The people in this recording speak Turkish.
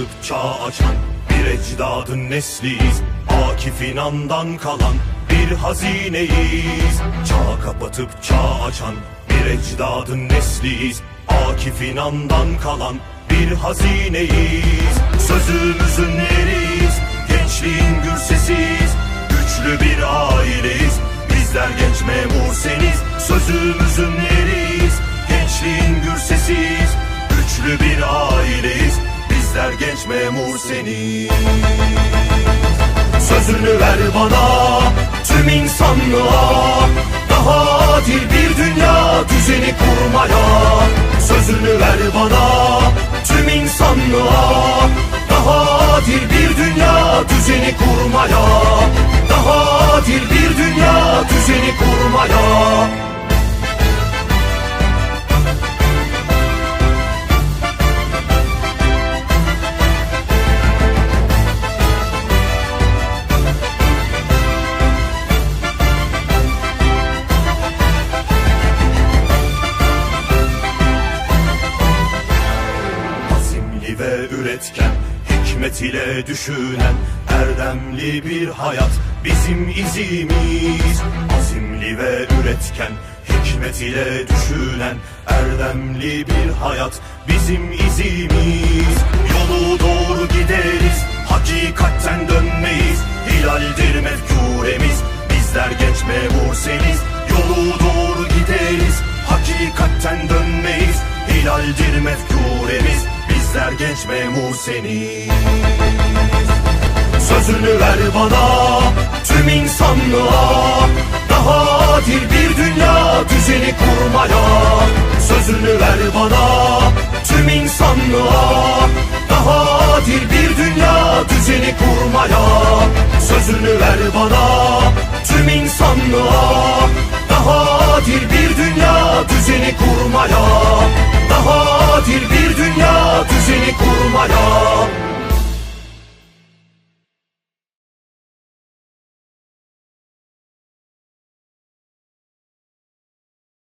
kapatıp çağ açan Bir ecdadın nesliyiz. Akif İnan'dan kalan bir hazineyiz. Çağ kapatıp çağ açan bir ecdadın nesliyiz. Akif İnan'dan kalan bir hazineyiz. Sözümüzün yeriyiz Gençliğin gür sesiyiz Güçlü bir aileyiz Bizler genç memur seniz Sözümüzün yeriyiz Gençliğin gür sesiyiz Güçlü bir aileyiz Bizler genç memur seniz Sözünü ver bana tüm insanlığa. Daha adil bir dünya düzeni kurmaya. Sözünü ver bana ve üretken, hikmet ile düşünen Erdemli bir hayat. Bizim izimiz Azimli ve üretken, hikmet ile düşünen Erdemli bir hayat. Bizim izimiz Yolu doğru gideriz, hakikatten dönmeyiz. Hilaldir mefkuremiz, bizler genç memur seniz. Yolu doğru gideriz, hakikatten dönmeyiz. Hilaldir mefkuremiz Bizler genç memur seniz. Sözünü ver bana tüm insanlığa. Daha adil bir dünya düzeni kurmaya. Sözünü ver bana tüm insanlığa. Daha adil bir dünya düzeni kurmaya. Sözünü ver bana